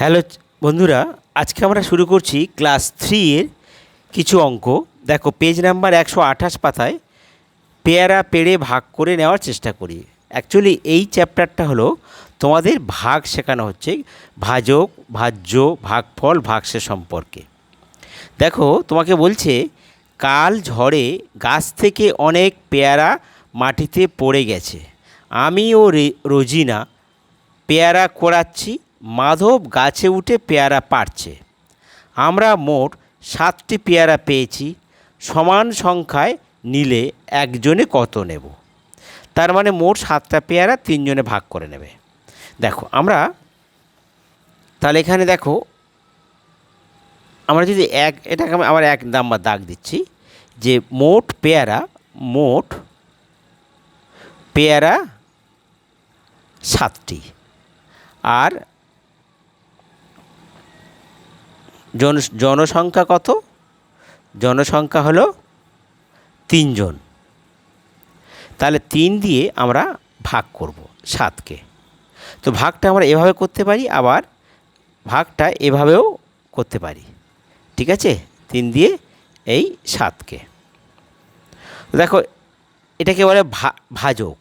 Hello বন্ধুরা, আজকে আমরা শুরু করছি ক্লাস থ্রি এর কিছু অঙ্ক। দেখো পেজ নাম্বার একশো আঠাশ পাতায় পেয়ারা পেড়ে ভাগ করে নেওয়ার চেষ্টা করি। অ্যাকচুয়ালি এই চ্যাপ্টারটা হলো তোমাদের ভাগ শেখানো হচ্ছে, ভাজক, ভাজ্য, ভাগফল ভাগসে সম্পর্কে। দেখো, তোমাকে বলছে, কাল ঝড়ে গাছ থেকে অনেক পেয়ারা মাটিতে পড়ে গেছে। আমি ও রোজিনা পেয়ারা কোড়াচ্ছি মাধব গাছে উঠে পেয়ারা পাড়ছে। আমরা মোট সাতটি পেয়ারা পেয়েছি, সমান সংখ্যায় নিলে একজনে কত নেব? তার মানে মোট সাতটা পেয়ারা তিনজনে ভাগ করে নেবে। দেখো, আমরা তাহলে এখানে দেখো, আমরা যদি এক, এটাকে আমি আবার এক নাম্বার দাগ দিচ্ছি, যে মোট পেয়ারা মোট পেয়ারা সাতটি। আর জন, জনসংখ্যা কত? জনসংখ্যা হলো তিনজন। তাহলে তিন দিয়ে আমরা ভাগ করব সাতকে। তো ভাগটা আমরা এভাবে করতে পারি, আবার ভাগটা এভাবেও করতে পারি। ঠিক আছে? তিন দিয়ে এই সাতকে। দেখো, এটাকে বলে ভাজক।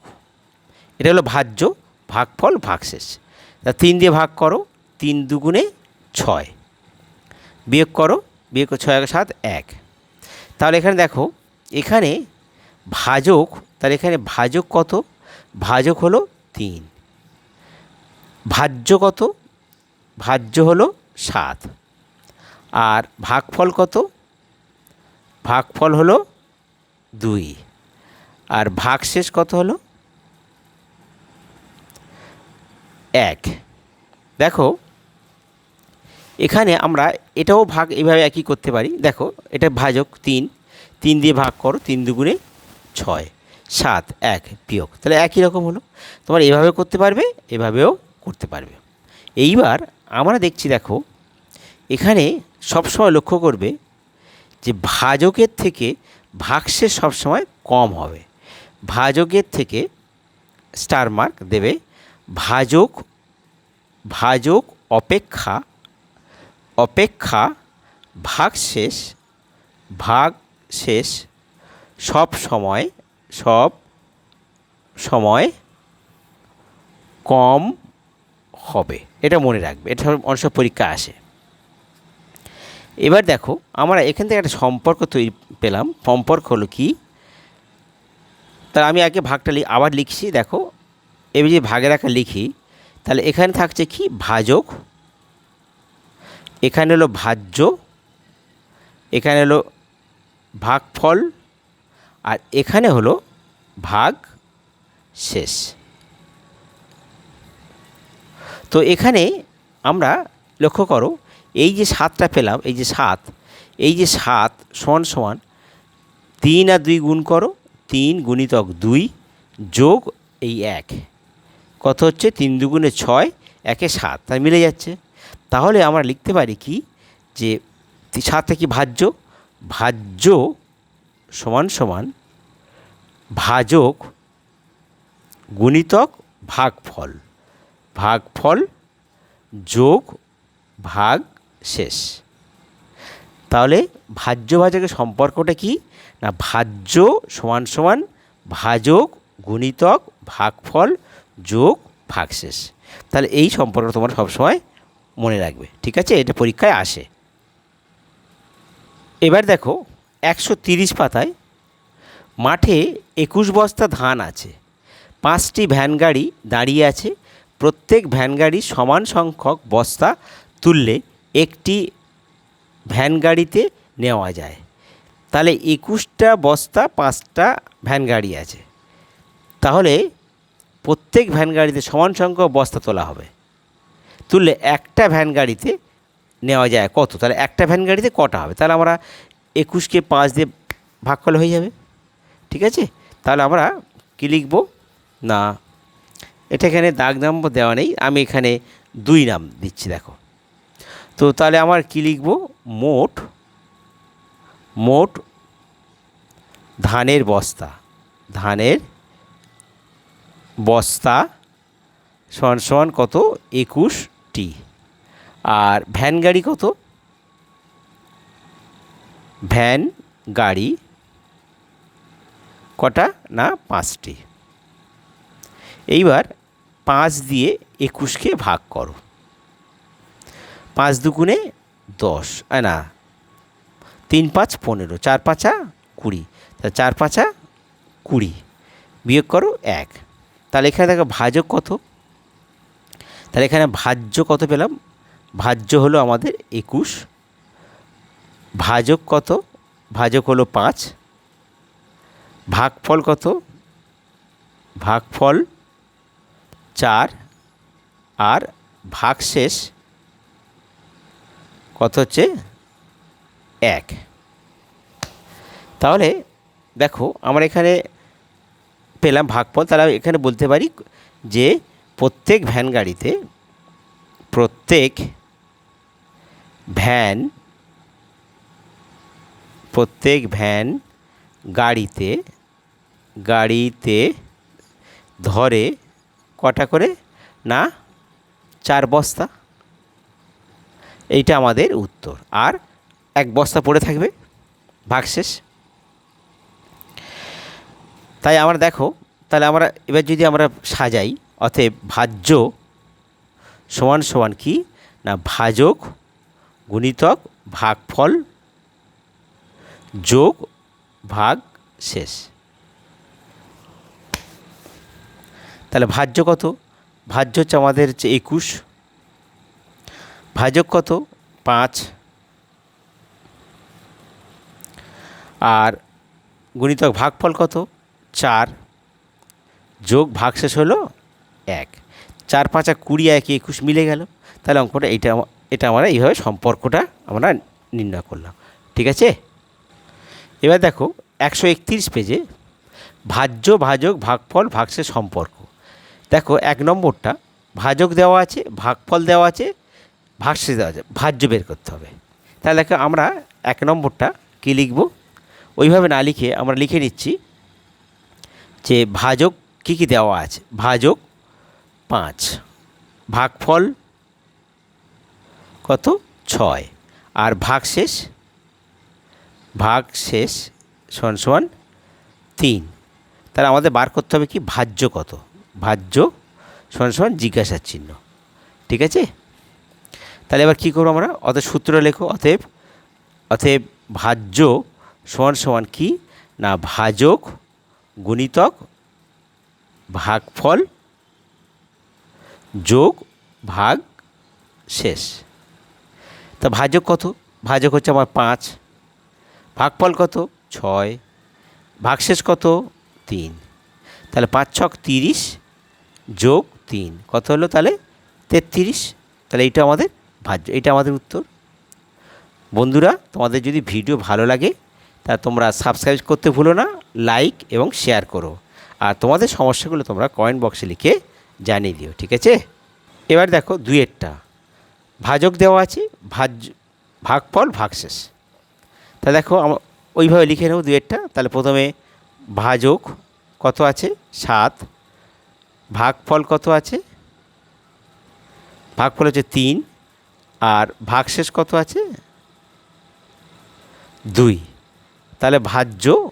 এটা হলো ভাজ্য, ভাগফল, ভাগশেষ। তা তিন দিয়ে ভাগ করো, তিন দুগুণে ছয়। বিয়োগ করো, বিয়োগ ছয় এক সাত, এক। তাহলে এখানে দেখো, এখানে ভাজক, তাহলে এখানে ভাজক কত? ভাজক হলো তিন। ভাজ্য কত? ভাজ্য হলো সাত। আর ভাগফল কত? ভাগফল হলো দুই। আর ভাগশেষ কত হলো? এক। দেখো এখানে আমরা এটাও ভাগ এভাবে একই করতে পারি। দেখো, এটা ভাজক তিন তিন দিয়ে ভাগ করো, তিন দুগুণে ছয়, সাত, এক বিয়োগ। তাহলে একই রকম হলো। তোমার এভাবে করতে পারবে, এভাবেও করতে পারবে। এইবার আমরা দেখছি, দেখো, এখানে সবসময় লক্ষ্য করবে যে ভাজকের থেকে ভাগশেষ সবসময় কম হবে। ভাজকের থেকে স্টার মার্ক দেবে। ভাজক ভাজক অপেক্ষা অপেক্ষা ভাগশেষ ভাগশেষ সব সময় সব সময় কম হবে। এটা মনে রাখবে, এটা অনেক পরীক্ষা আসে। এবার দেখো, আমরা এখান থেকে একটা সম্পর্ক তৈরি পেলাম। সম্পর্ক হলো কি? তাহলে আমি আগে ভাগটা আবার লিখছি, দেখো। এবার যে ভাগের আঁকা লিখি, তাহলে এখানে থাকছে কি? ভাজক এখানে হলো ভাজ্য, এখানে হলো ভাগফল, আর এখানে হলো ভাগ শেষ। তো এখানে আমরা লক্ষ্য করো, এই যে সাতটা পেলাম, এই যে সাত, এই যে সাত সমান সমান তিন আর দুই গুণ করো, তিন গুণিতক দুই যোগ এই এক, কত হচ্ছে? তিন দুগুণে ছয়, একে সাত তাই মিলে যাচ্ছে। তাহলে আমরা লিখতে পারি কি? যে সাতটা কি ভাজ্য? ভাজ্য সমান সমান ভাজক গুণিতক ভাগফল। ভাগফল যোগ ভাগ শেষ। তাহলে ভাজ্য ভাজকের সম্পর্কটা কি? না, ভাজ্য সমান সমান ভাজক গুণিতক ভাগফল যোগ ভাগশেষ তাহলে এই সম্পর্ক তোমার সবসময় মনে রাখবে, ঠিক আছে? এটা পরীক্ষায় আসে। এবার দেখো, একশো তিরিশ পাতায় মাঠে একুশ বস্তা ধান আছে, পাঁচটি ভ্যান গাড়ি দাঁড়িয়ে আছে, প্রত্যেক ভ্যান গাড়ি সমান সংখ্যক বস্তা তুললে একটি ভ্যান গাড়িতে নেওয়া যায়। তাহলে একুশটা বস্তা, পাঁচটা ভ্যান গাড়ি আছে। তাহলে প্রত্যেক ভ্যান গাড়িতে সমান সংখ্যক বস্তা তোলা হবে। তুললে একটা ভ্যান গাড়িতে নেওয়া যায় কত? তাহলে একটা ভ্যান গাড়িতে কটা হবে? তাহলে আমরা একুশকে পাঁচ দিয়ে ভাগ করলে হয়ে যাবে। ঠিক আছে? তাহলে আমরা কী লিখব? না, এটা এখানে দাগ নম্বর দেওয়া নেই। আমি এখানে দুই নাম দিচ্ছি, দেখো। তো তাহলে আমার কী লিখব? মোট মোট ধানের বস্তা ধানের বস্তা সমান সমান কত? একুশটি আর ভ্যান গাড়ি কত? ভ্যান গাড়ি কটা? না, পাঁচটি। এইবার পাঁচ দিয়ে একুশকে ভাগ করো। পাঁচ দুগুণে দশ না, তিন পাঁচ পনেরো, চার পাঁচা কুড়ি। তা চার পাঁচা কুড়ি, বিয়োগ করো এক। তাহলে এখানে দেখো ভাজক কত? তাহলে এখানে ভাজ্য কত পেলাম? ভাজ্য হলো আমাদের একুশ। ভাজক কত? ভাজক হলো পাঁচ। ভাগফল কত? ভাগফল চার। আর ভাগশেষ কত হচ্ছে? এক। তাহলে দেখো, আমরা এখানে পেলাম ভাগফল। তাহলে এখানে বলতে পারি যে প্রত্যেক ভ্যান গাড়িতে প্রত্যেক ভ্যান প্রত্যেক ভ্যান গাড়িতে গাড়িতে ধরে কটা করে? না, চার বস্তা। এইটা আমাদের উত্তর। আর এক বস্তা পড়ে থাকবে ভাগশেষ তাই আমরা দেখো, তাহলে আমরা এবার যদি আমরা সাজাই অতএব ভাজ্য সমান সমান কি? না, ভাজক গুণিতক ভাগফল যোগ ভাগ শেষ। তাহলে ভাজ্য কত? ভাজ্য হচ্ছে আমাদের হচ্ছে একুশ। ভাজক কত? পাঁচ। আর গুণিতক ভাগফল কত? চার। যোগ ভাগশেষ হলো? এক। চার, পাঁচা কুড়ি, এক, একুশ মিলে গেল। তাহলে অঙ্কটা এটা এটা আমরা এইভাবে সম্পর্কটা আমরা নির্ণয় করলাম। ঠিক আছে? এবার দেখো, একশো একত্রিশ পেজে ভাজ্য, ভাজক, ভাগফল, ভাগশেষ সম্পর্ক। দেখো, এক নম্বরটা, ভাজক দেওয়া আছে, ভাগফল দেওয়া আছে, ভাগশেষ দেওয়া আছে, ভাজ্য বের করতে হবে। তাহলে দেখো, আমরা এক নম্বরটা কী লিখব? ওইভাবে না লিখে আমরা লিখে নিচ্ছি যে ভাজক কী কী দেওয়া আছে? ভাজক পাঁচ। ভাগফল কত? ছয়। আর ভাগশেষ? ভাগশেষ সমান সমান তিন। তাহলে আমাদের বার করতে হবে কি? ভাজ্য কত? ভাজ্য সমান সমান জিজ্ঞাসার চিহ্ন। ঠিক আছে? তাহলে এবার কী করব আমরা? অতএব সূত্র লেখো, অতএব অতএব ভাজ্য সমান সমান কি? না, ভাজক গুণিতক ভাগফল যোগ, ভাগ, শেষ। তা ভাজক কত? ভাজক হচ্ছে আমার পাঁচ। ভাগফল কত? ছয়। ভাগশেষ কত? তিন। তাহলে পাঁচ ছক তিরিশ যোগ তিন। কত হলো তাহলে? তেত্রিশ। তাহলে এইটা আমাদের ভাজ্য এটা আমাদের উত্তর। বন্ধুরা, তোমাদের যদি ভিডিও ভালো লাগে, তা তোমরা সাবস্ক্রাইব করতে ভুলো না লাইক এবং শেয়ার করো। আর তোমাদের সমস্যাগুলো তোমরা কমেন্ট বক্সে লিখে জানিয়ে দিও, ঠিক আছে? এবার দেখো দুয়েরটা ভাজক দেওয়া আছে, ভাজ, ভাগফল, ভাগশেষ। তা দেখো ওইভাবে লিখে নেব দুয়েরটা তাহলে প্রথমে ভাজক কত আছে? সাত। ভাগফল কত আছে? ভাগফল হচ্ছে তিন। আর ভাগশেষ কত আছে? দুই। তাহলে ভাজ্য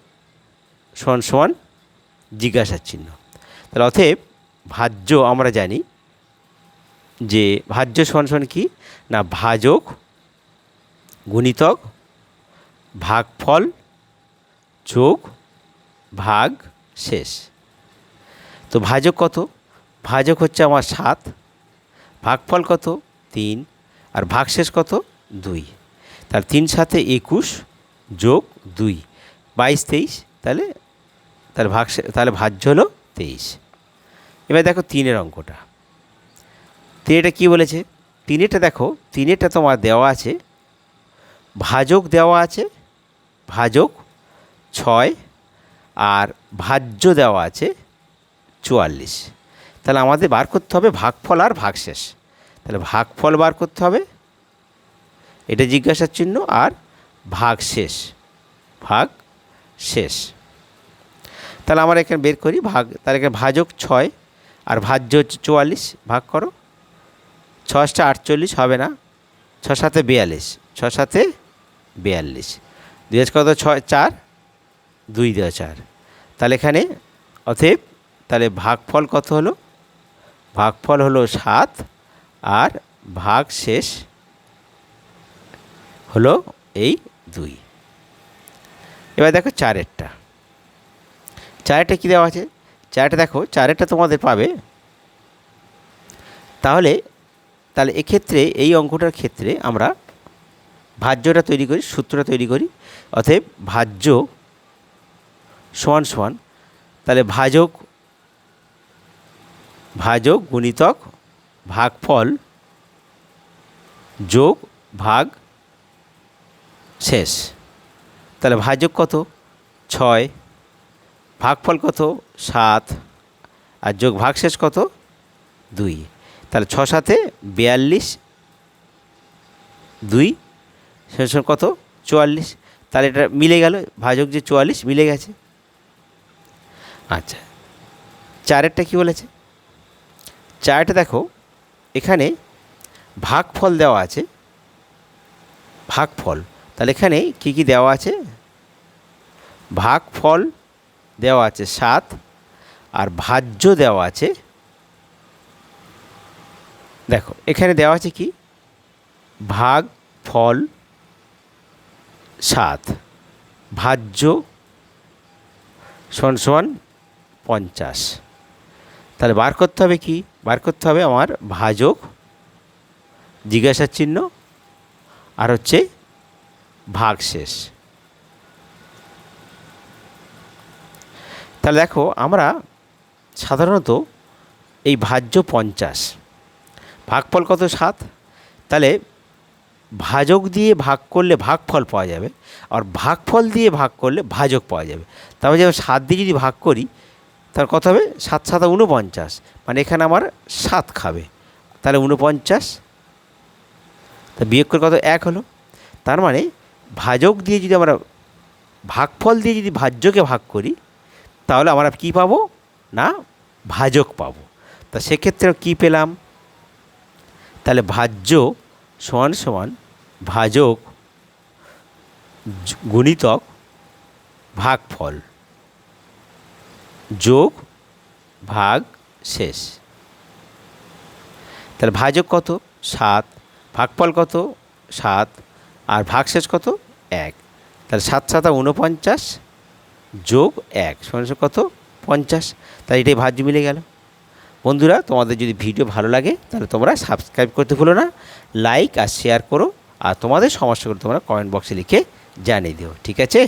সমান সমান জিজ্ঞাসার চিহ্ন। তাহলে অতএব ভাজ্য আমরা জানি যে ভাজ্য সমান কি? না, ভাজক গুণিতক ভাগফল যোগ ভাগ শেষ। তো ভাজক কত? ভাজক হচ্ছে আমার সাত, ভাগফল কত? তিন, আর ভাগশেষ কত? দুই। তাহলে তিন সাথে একুশ যোগ দুই, বাইশ তেইশ, তাহলে তাহলে ভাগ তাহলে ভাজ্য হলো তেইশ। এবার দেখো তিনের অঙ্কটা। তিনেটা কী বলেছে? তিনেটা দেখো তিনেটা তোমার দেওয়া আছে, ভাজক দেওয়া আছে, ভাজক ছয়, আর ভাজ্য দেওয়া আছে চুয়াল্লিশ। তাহলে আমাদের বার করতে হবে ভাগফল আর ভাগশেষ। তাহলে ভাগফল বার করতে হবে, এটা জিজ্ঞাসার চিহ্ন, আর ভাগ শেষ ভাগ শেষ তাহলে আমরা এখানে বের করি, ভাগ, তাহলে এখানে ভাজক ছয় আর ভাজ্য চুয়াল্লিশ, ভাগ করো। ছয়টা আটচল্লিশ হবে না। ছ সাতে বিয়াল্লিশ ছ সাতে বিয়াল্লিশ। দুই হাজার কত? ছয়, চার। দুই দেওয়া চার। তাহলে এখানে অতএব তাহলে ভাগফল কত হলো? ভাগফল হলো সাত আর ভাগ শেষ হলো এই দুই। এবার দেখো চারেরটা। চারেরটা কী দেওয়া আছে? চারেরটা দেখো, চারেরটা তোমাদের পাবে। তাহলে তাহলে এক্ষেত্রে এই অঙ্কটার ক্ষেত্রে আমরা ভাজ্যটা তৈরি করি, সূত্রটা তৈরি করি, অতএব ভাজ্য সমান সমান, তাহলে ভাজক ভাজক গুণিতক ভাগফল যোগ ভাগ শেষ। তাহলে ভাজক কত? ছয়। ভাগফল কত? সাত। আর যোগ ভাগশেষ কত? দুই। তাহলে ছ সাথে বিয়াল্লিশ, দুই। শেষ কত? চুয়াল্লিশ। তাহলে এটা মিলে গেল, ভাজক যে চুয়াল্লিশ মিলে গেছে। আচ্ছা। চারেরটা কি বলেছে? চারটা দেখো, এখানে ভাগফল দেওয়া আছে। ভাগফল। তাহলে এখানে কি কি দেওয়া আছে? ভাগফল দেওয়া আছে সাত, আর ভাজ্য দেওয়া আছে, দেখো, এখানে দেওয়া আছে কি? ভাগ, ফল, সাত, ভাজ্য, সমান সমান পঞ্চাশ। তাহলে বার করতে হবে কি? বার করতে হবে আমার ভাজক, জিজ্ঞাসার চিহ্ন, আর হচ্ছে ভাগ তাহলে দেখো, আমরা সাধারণত এই ভাজ্য পঞ্চাশ। ভাগফল কত? সাত। তাহলে ভাজক দিয়ে ভাগ করলে ভাগফল পাওয়া যাবে আর ভাগফল দিয়ে ভাগ করলে ভাজক পাওয়া যাবে। তারপরে যেমন সাত দিয়ে যদি ভাগ করি তার কত হবে? সাত, সাতা উনপঞ্চাশ মানে এখানে আমার সাত খাবে। তাহলে উনপঞ্চাশ তা বিয়োগ করে কত? এক হলো। তার মানে ভাজক দিয়ে যদি আমরা ভাগফল দিয়ে যদি ভাজ্যকে ভাগ করি তাহলে আমরা কী পাবো? না, ভাজক পাবো। তা সেক্ষেত্রে কী পেলাম? তাহলে ভাজ্য সমান সমান ভাজক গুণিতক ভাগফল যোগ ভাগ শেষ। তাহলে ভাজক কত? সাত। ভাগফল কত? সাত। আর ভাগশেষ কত? এক। তাহলে সাত সাতা উনপঞ্চাশ যোগ এক, সমান কত? পঞ্চাশ। তাই এটাই ভাজ্য মিলে গেল। বন্ধুরা, তোমাদের যদি ভিডিও ভালো লাগে, তাহলে তোমরা সাবস্ক্রাইব করতে ভুলো না লাইক আর শেয়ার করো, আর তোমাদের সমস্যাগুলো তোমরা কমেন্ট বক্সে লিখে জানিয়ে দিও, ঠিক আছে?